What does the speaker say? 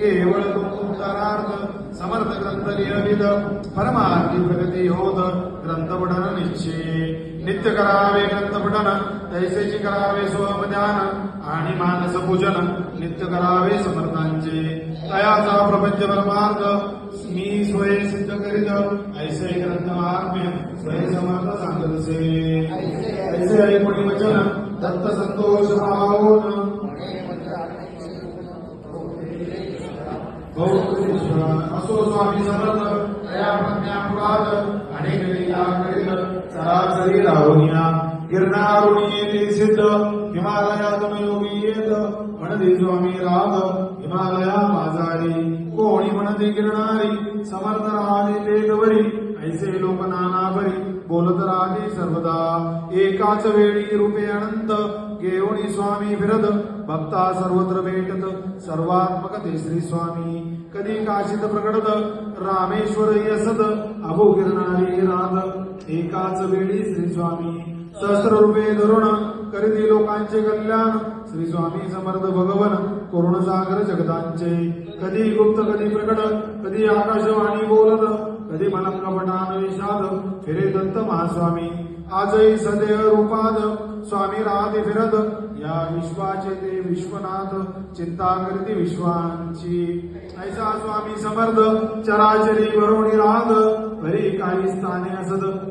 केवळ उद्धारार्थ समर्थ ग्रंथ लिहविद परमार्थी प्रगती होत ग्रंथ पठन निश्चय नित्य करावे ग्रंथ पठन तैसेची करावे स्वमध्यान आणि मानस पूजन नित्य करावे समर्थांचे. तयाचा प्रपंच परमार्थ मी स्वय सिद्ध करीत ऐसे ग्रंथ महात्म्य स्वय समर्थ सांगतसे. ऐसे ऐकुणी वचन दत्त संतोष भावून असो स्वामी समर्थ दया प्रज्ञा पुरात अनेक लीला करीत सरासरी राहुनिया गिरणारुणी येते सिद्ध हिमालयातून योगी येत म्हणते स्वामी राग हिमालय मध्ये गिरणारी समर्थ राहणे ते गवरी ऐसे लोक नानाभरी बोलत राहणे सर्वदा. एकाच वेळी रूपे अनंत घेऊन स्वामी फिरत भक्ता सर्वत्र भेटत सर्वात्मक ते श्री स्वामी. कधी काशीत प्रकटत रामेश्वर यसत अभो गिरणारी रात एकाच वेळी श्री स्वामी. सहस्र रूपे धरुण करीती लोकांचे कल्याण. श्री स्वामी समर्थ भगवन करुण सागर जगदांचे. कधी गुप्त कधी प्रकट कधी आकाशवाणी बोलत कधी मनंगपटान विषाद फिरे दत्त महास्वामी. आजही सदेह रूपाद स्वामी राहते फिरत. या विश्वाचे ते विश्वनाथ चिंता करते विश्वांची. ऐसा स्वामी समर्थ चराचरी वरोणी राहत घरी काही स्थाने असत.